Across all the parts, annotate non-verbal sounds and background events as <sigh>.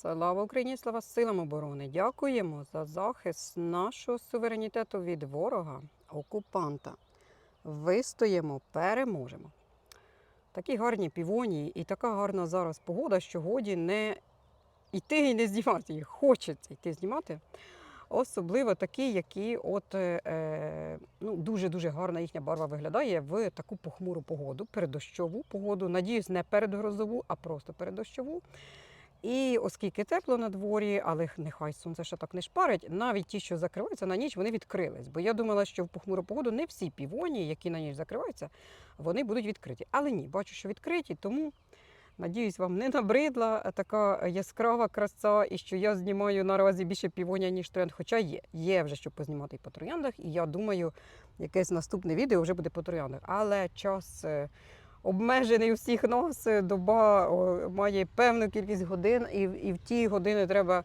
Слава Україні, слава силам оборони! Дякуємо за захист нашого суверенітету від ворога, окупанта. Вистоїмо, переможемо. Такі гарні півонії і така гарна зараз погода, що годі не йти і не знімати їх. Хочеться йти знімати. Особливо такі, які от е, ну, дуже-дуже гарна їхня барва виглядає в таку похмуру погоду, передощову погоду. Надіюсь, не передгрозову, а просто передощову. І оскільки тепло на дворі, але нехай сонце ще так не шпарить, навіть ті, що закриваються на ніч, вони відкрились. Бо я думала, що в похмуру погоду не всі півоні, які на ніч закриваються, вони будуть відкриті. Але ні, бачу, що відкриті, тому надіюсь, вам не набридла така яскрава краса, і що я знімаю наразі більше півоня, ніж троянд. Хоча є. Є вже що познімати по трояндах, і я думаю, якесь наступне відео вже буде по трояндах. Але час. Обмежений у всіх нас. е, Доба має певну кількість годин, і, і в ті години треба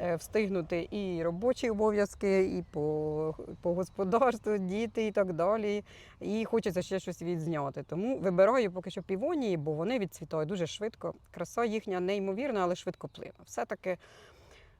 е, встигнути і робочі обов'язки, і по, по господарству, діти і так далі. І хочеться ще щось відзняти. Тому вибираю поки що півонії, бо вони відцвітають дуже швидко. Краса їхня неймовірна, але швидко плине. Все-таки.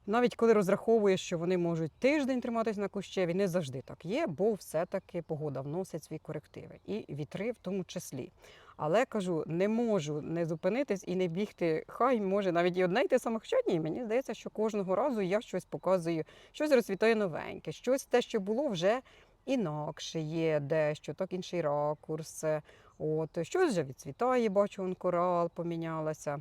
Навіть коли розраховуєш, що вони можуть тиждень триматись на кущеві, не завжди так є, бо все-таки погода вносить свої корективи, і вітри в тому числі. Але кажу, не можу не зупинитись і не бігти. Хай може навіть і одне й те саме. Хоча ні, мені здається, що кожного разу я щось показую, щось розсвітає новеньке, щось те, що було вже інакше є, дещо, так інший ракурс. От щось вже відцвітає, бачу, он корал помінялася.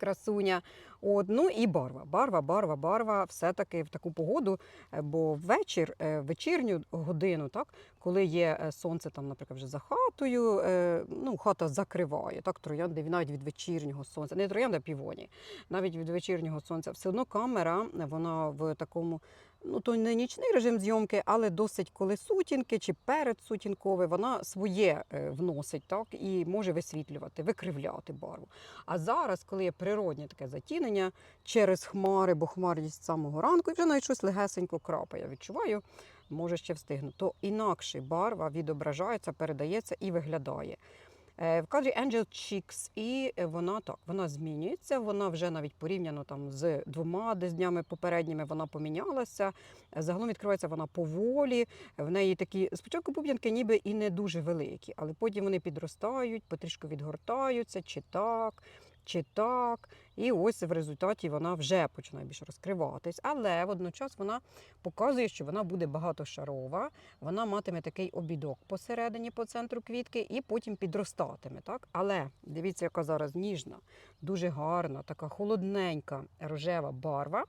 Красуня, от ну і барва. Барва, барва, барва. Все-таки в таку погоду, е, бо ввечір, е, вечірню годину, так, коли є е, сонце, там, наприклад, вже за хатою, ну, хата закриває, так, троянди навіть від вечірнього сонця, не троянда, а півоні, навіть від вечірнього сонця, все одно камера, вона в такому, ну, то не нічний режим зйомки, але досить коли сутінки чи передсутінкове, вона своє е, вносить, так, і може висвітлювати, викривляти барву. А зараз, коли є природнє таке затінення через хмари, бо хмарність з самого ранку, і вже навіть щось легесенько крапає, я відчуваю, може ще встигну, то інакше барва відображається, передається і виглядає. Е, В кадрі Angel Cheeks, і е, вона так, вона змінюється. Вона вже навіть порівняно там з двома десь днями попередніми вона помінялася. Е, Загалом відкривається вона поволі. В неї такі спочатку пуп'янки ніби і не дуже великі, але потім вони підростають, потрішку відгортаються, чи так, чи так. І ось в результаті вона вже починає більше розкриватись. Але водночас вона показує, що вона буде багатошарова, вона матиме такий обідок посередині, по центру квітки, і потім підростатиме. Так? Але дивіться, яка зараз ніжна, дуже гарна, така холодненька рожева барва.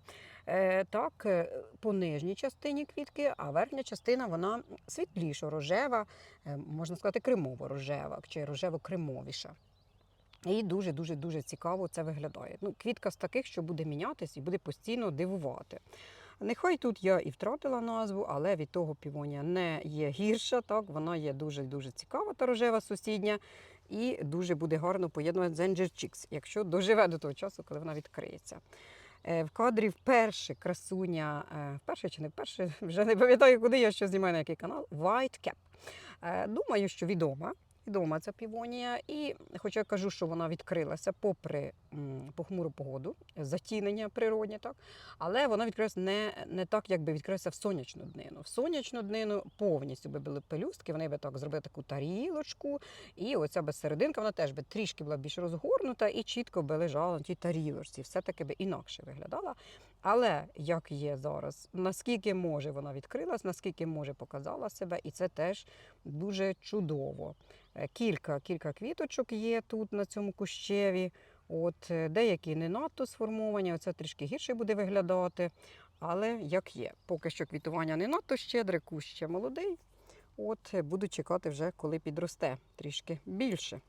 Е, так, е, по нижній частині квітки, а верхня частина вона світліша, рожева, е, можна сказати, кремово-рожева чи рожево-кремовіша. І дуже дуже дуже цікаво це виглядає. Ну, квітка з таких, що буде мінятись і буде постійно дивувати. Нехай тут я і втратила назву, але від того півонія не є гірша. Так, вона є дуже дуже цікава та рожева сусідня, і дуже буде гарно поєднувати з Angel Chicks, якщо доживе до того часу, коли вона відкриється. Е, В кадрі вперше красуня, е, вперше чи не вперше, <laughs> вже не пам'ятаю, куди я що знімаю на який канал. White Cap. Е, Думаю, що відома. Відома ця півонія, і хоча я кажу, що вона відкрилася попри похмуру погоду, затінення природні, так але вона відкрилася не, не так, як би відкрилася в сонячну днину. В сонячну днину повністю би були пелюстки, вони би так зробили таку тарілочку, і оця би серединка, вона теж би трішки була більш розгорнута і чітко би лежала на тій тарілочці. Все таки би інакше виглядала. Але як є зараз, наскільки може вона відкрилась, наскільки може показала себе, і це теж дуже чудово. Е, Кілька, кілька квіточок є тут на цьому кущеві. От е, деякі не надто сформовані, оце трішки гірше буде виглядати. Але як є, поки що квітування не надто щедре, кущ ще молодий. От е, буду чекати вже, коли підросте трішки більше.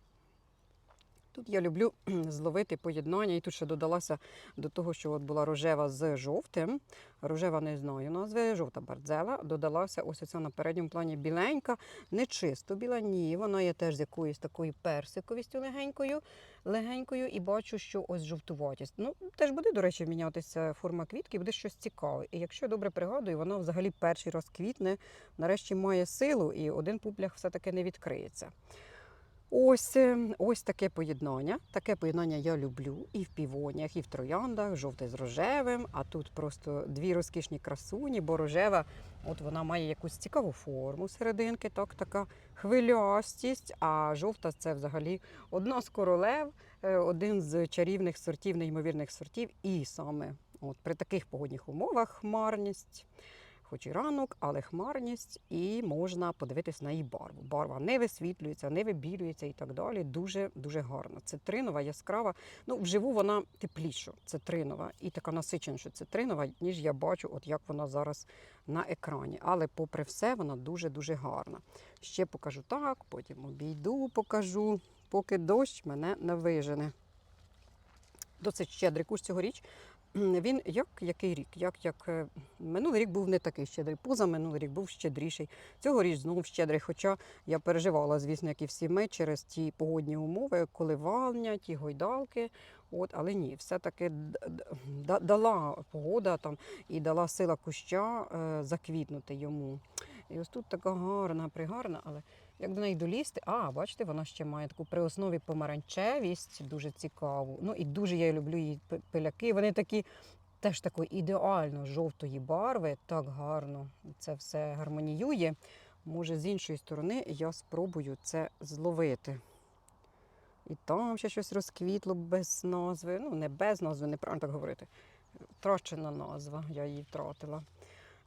Тут я люблю <clears throat> зловити поєднання, і тут ще додалася до того, що от була рожева з жовтим. Рожева не знаю назви, жовта бардзела. Додалася ось оця на передньому плані біленька, не чисто біла, ні, вона є теж з якоюсь такою персиковістю легенькою, легенькою, і бачу, що ось жовтуватість. Ну, теж буде, до речі, мінятися форма квітки, буде щось цікаве. І якщо я добре пригадую, вона взагалі перший раз квітне, нарешті має силу, і один пуплях все-таки не відкриється. Ось, е, ось таке поєднання. Таке поєднання я люблю і в півоніях, і в трояндах, жовте з рожевим. А тут просто дві розкішні красуні, бо рожева, от вона має якусь цікаву форму серединки, так, така хвилястість. А жовта це взагалі одна з королев, е, один з чарівних сортів, неймовірних сортів. І саме от при таких погодних умовах хмарність хоч і ранок, але хмарність, і можна подивитись на її барву. Барва не висвітлюється, не вибілюється і так далі. Дуже дуже гарна. Цитринова, яскрава. Ну, вживу вона тепліша, цитринова, і така насиченіша цитринова, ніж я бачу, от як вона зараз на екрані. Але, попри все, вона дуже-дуже гарна. Ще покажу так, потім обійду, покажу, поки дощ мене не вижене. Досить щедрий куш цьогоріч. Він як який рік? Як, як е, минулий рік був не такий щедрий, поза минулий рік був щедріший. Цьогоріч знову щедрий. Хоча я переживала, звісно, як і всі ми, через ті погодні умови, коливання, ті гойдалки. От, але ні, все-таки дала погода там і дала сила куща е, заквітнути йому. І ось тут така гарна, пригарна, але як до неї долізти? А, бачите, вона ще має таку при основі помаранчевість, дуже цікаву. Ну і дуже я люблю її пиляки. Вони такі теж такої ідеально жовтої барви, так гарно це все гармоніює. Може, з іншої сторони я спробую це зловити. І там ще щось розквітло без назви. Ну, не без назви, неправильно так говорити. Втрачена назва, я її втратила.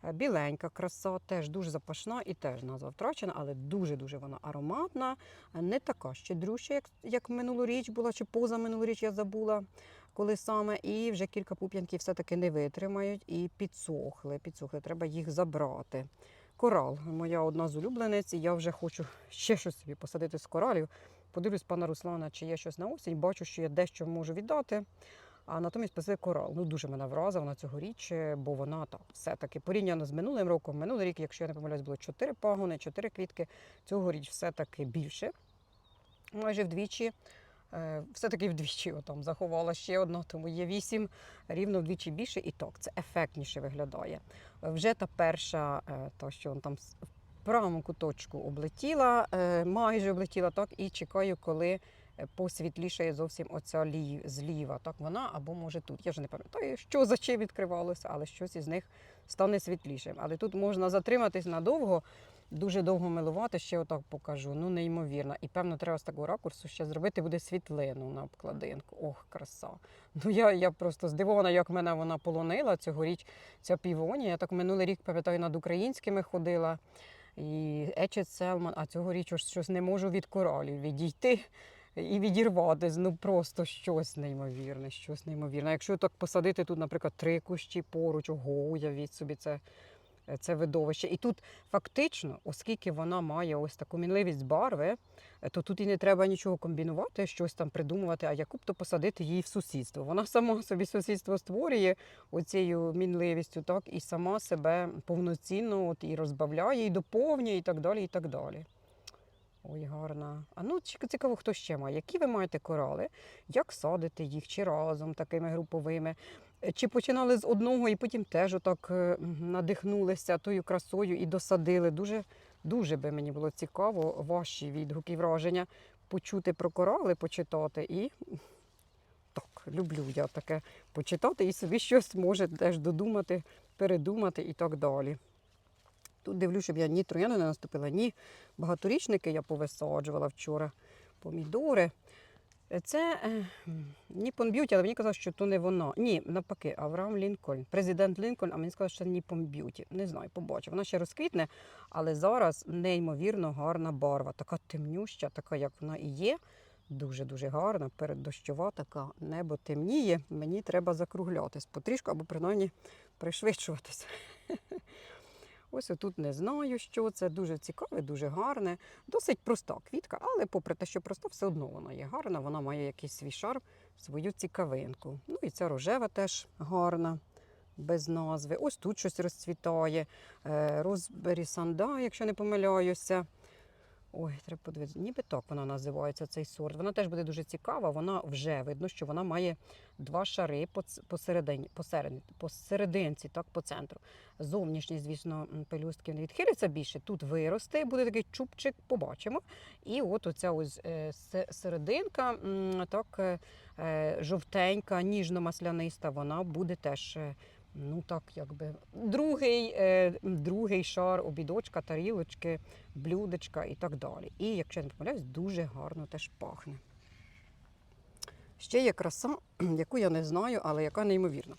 Е, Біленька краса, теж дуже запашна і теж назва втрачена, але дуже-дуже вона ароматна. Е, Не така щедрюща, як, як минулоріч була, чи поза минулоріч я забула, коли саме. І вже кілька пуп'янків все-таки не витримають і підсохли. Підсохли, треба їх забрати. Корал, моя одна з улюбленець, і я вже хочу ще щось собі посадити з коралів. Подивлюсь пана Руслана, чи є щось на осінь. Бачу, що я дещо можу віддати. А натомість посадив корал. Ну дуже мене вразила вона цьогоріч, е, бо вона так все-таки порівняно з минулим роком. Минулий рік, якщо я не помиляюсь, було 4 пагони, 4 квітки. Цьогоріч все-таки більше, майже вдвічі. Е, Все-таки вдвічі отам заховала ще одна, тому є вісім, рівно вдвічі більше, і так це ефектніше виглядає. Вже та перша, е, та що он там в правому куточку облетіла, майже облетіла так, і чекаю, коли посвітлішає зовсім оця лів, зліва. Так вона або може тут. Я вже не пам'ятаю, що за чим відкривалося, але щось із них стане світлішим. Але тут можна затриматись надовго. Дуже довго милувати, ще отак покажу. Ну, неймовірно. І певно, треба з такого ракурсу ще зробити буде світлину на обкладинку. Ох, краса. Ну я, я просто здивована, як мене вона полонила цьогоріч. Ця півонія. Я так минулий рік пам'ятаю, над українськими ходила. І Ечет Селман, а цьогоріч щось не можу від коралів відійти і відірватись. Ну просто щось неймовірне, щось неймовірне. Якщо так посадити тут, наприклад, три кущі поруч, ого, уявіть собі це. Це видовище. І тут фактично, оскільки вона має ось таку мінливість барви, то тут і не треба нічого комбінувати, щось там придумувати, а яку б то посадити її в сусідство. Вона сама собі сусідство створює оцією мінливістю, так, і сама себе повноцінно от, і розбавляє, і доповнює, і так далі. і так далі. Ой, гарна. А ну ці- цікаво, хто ще має. Які ви маєте корали? Як садите їх, чи разом такими груповими? Е, Чи починали з одного і потім теж отак е, надихнулися тою красою і досадили? Дуже, дуже би мені було цікаво ваші відгуки враження почути про корали, почитати. І так, люблю я таке почитати і собі щось може теж додумати, передумати і так далі. Тут дивлюсь, щоб я ні трояни не наступила, ні багаторічники я повисаджувала вчора. Помідори. Е, Це е, Ніпон Б'юті, але мені казали, що то не вона. Ні, навпаки, Авраам Лінкольн, президент Лінкольн, а мені сказали, що це Ніпон Б'юті. Не знаю, побачу. Вона ще розквітне, але зараз неймовірно гарна барва. Така темнюща, така, як вона і є. Дуже-дуже гарна, переддощова така, небо темніє. Мені треба закруглятись потрішку або принаймні пришвидшуватись. <laughs> Ось отут не знаю, що це. Дуже цікаве, дуже гарне. Досить проста квітка, але попри те, що проста, все одно вона є гарна, вона має якийсь свій шарм, свою цікавинку. Ну і ця рожева теж гарна, без назви. Ось тут щось розцвітає. Розбері санда, якщо не помиляюся. Ой, треба подивитися. Ніби так вона називається цей сорт. Вона теж буде дуже цікава. Вона вже видно, що вона має два шари по ц- посередині, посерединці, так, по центру. Зовнішні, звісно, пелюстки не відхиляться більше. Тут виросте, буде такий чубчик, побачимо. І от оця ось е, серединка, так, е, е, жовтенька, ніжно-масляниста, вона буде теж. Ну так, якби другий, е, другий шар обідочка, тарілочки, блюдечка і так далі. І, якщо я не помиляюсь, дуже гарно теж пахне. Ще є краса, <clears throat> яку я не знаю, але яка неймовірна.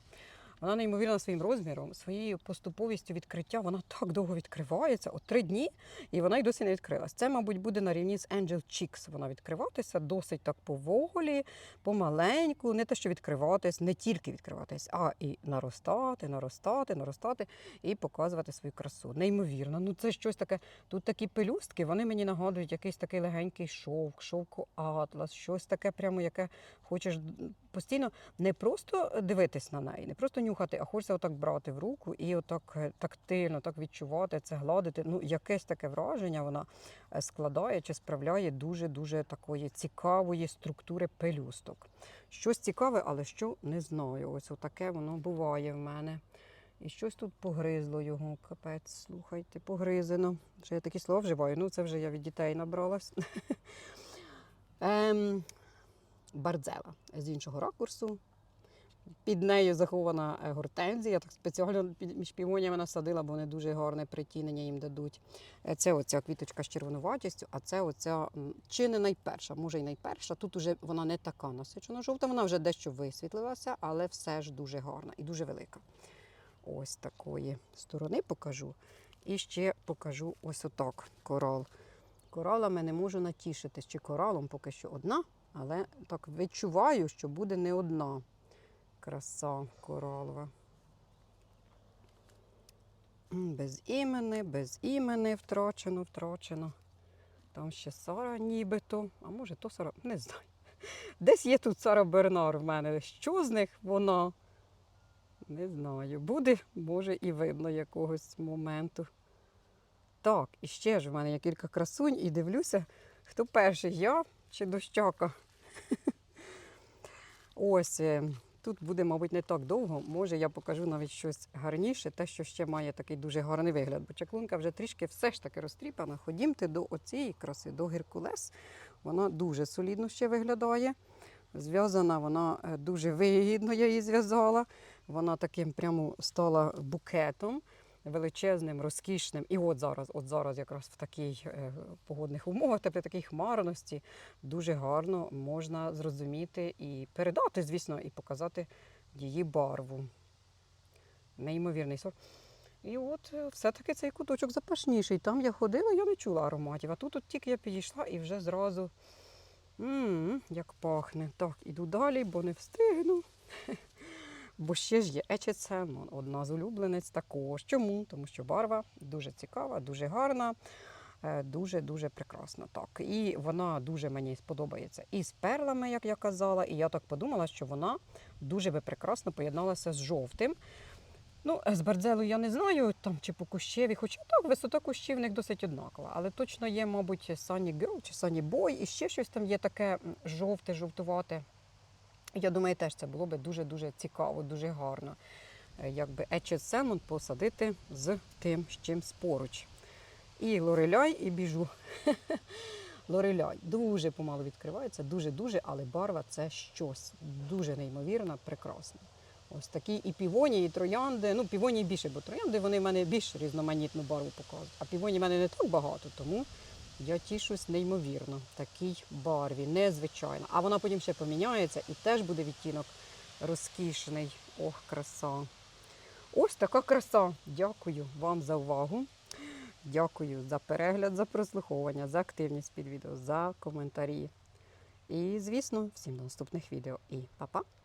Вона неймовірна своїм розміром, своєю поступовістю відкриття. Вона так довго відкривається, от три дні, і вона й досі не відкрилась. Це, мабуть, буде на рівні з Angel Cheeks вона відкриватися досить так поволі, помаленьку, не те, що відкриватись, не тільки відкриватись, а і наростати, наростати, наростати і показувати свою красу. Неймовірно. Ну це щось таке. Тут такі пелюстки, вони мені нагадують якийсь такий легенький шовк, шовку атлас, щось таке, прямо яке хочеш постійно не просто дивитись на неї, не просто нюхати, а хочеться отак брати в руку і отак е, тактильно так відчувати це, гладити. Ну, якесь таке враження вона е, складає чи справляє дуже-дуже такої цікавої структури пелюсток. Щось цікаве, але що не знаю. Ось отаке воно буває в мене. І щось тут погризло його, капець, слухайте, погризено. Що я такі слова вживаю? Ну, це вже я від дітей набралась. <laughs> ем, бардзела з іншого ракурсу. Під нею захована е, гортензія. Так спеціально між півоніями насадила, бо вони дуже гарне притінення їм дадуть. Е, Це оця квіточка з червонуватістю, а це оця чи не найперша, може й найперша. Тут уже вона не така насичена жовта, вона вже дещо висвітлилася, але все ж дуже гарна і дуже велика. Ось такої сторони покажу. І ще покажу ось отак корал. Коралами не можу натішитись, чи коралом поки що одна, але так відчуваю, що буде не одна краса коралова. Без імени, без імени втрачено, втрачено. Там ще Сара нібито, а може то Сара, не знаю. Десь є тут Сара Бернар в мене. Що з них вона? Не знаю. Буде, може, і видно якогось моменту. Так, і ще ж в мене є кілька красунь, і дивлюся, хто перший, я чи дощака. <laughs> Ось е, тут буде, мабуть, не так довго. Може, я покажу навіть щось гарніше, те, що ще має такий дуже гарний вигляд. Бо чаклунка вже трішки все ж таки розтріпана. Ходімте до оцієї краси, до Геркулес. Вона дуже солідно ще виглядає. Зв'язана вона е, дуже вигідно, я її зв'язала. Вона таким прямо стала букетом величезним, розкішним. І от зараз, от зараз якраз в такій е, погодних умовах, тобто такій хмарності, дуже гарно можна зрозуміти і передати, звісно, і показати її барву. Неймовірний сорт. І от е, все-таки цей куточок запашніший. Там я ходила, я не чула ароматів. А тут от тільки я підійшла і вже зразу м як пахне. Так, іду далі, бо не встигну. Бо ще ж є Ечецемон, одна з улюбленець також. Чому? Тому що барва дуже цікава, дуже гарна, е, дуже-дуже прекрасна. Так. І вона дуже мені сподобається і з перлами, як я казала, і я так подумала, що вона дуже би прекрасно поєдналася з жовтим. Ну, з бардзелою я не знаю, там чи по кущеві, хоча так, висота кущів в них досить однакова. Але точно є, мабуть, Sunny Girl чи Sunny Boy, і ще щось там є таке жовте, жовтувате. Я думаю, теж це було би дуже-дуже цікаво, дуже гарно. Е, Якби Ечет Семон посадити з тим з чимсь поруч. І лореляй, і біжу. <laughs> Лореляй дуже помало відкривається, дуже-дуже, але барва це щось дуже неймовірно, прекрасне. Ось такі і півоні, і троянди. Ну, півоні більше, бо троянди вони в мене більш різноманітну барву показують. А півоні в мене не так багато, тому я тішусь неймовірно такій барві, незвичайно. А вона потім ще поміняється і теж буде відтінок розкішний. Ох, краса. Ось така краса. Дякую вам за увагу. Дякую за перегляд, за прослуховування, за активність під відео, за коментарі. І, звісно, всім до наступних відео. І па-па!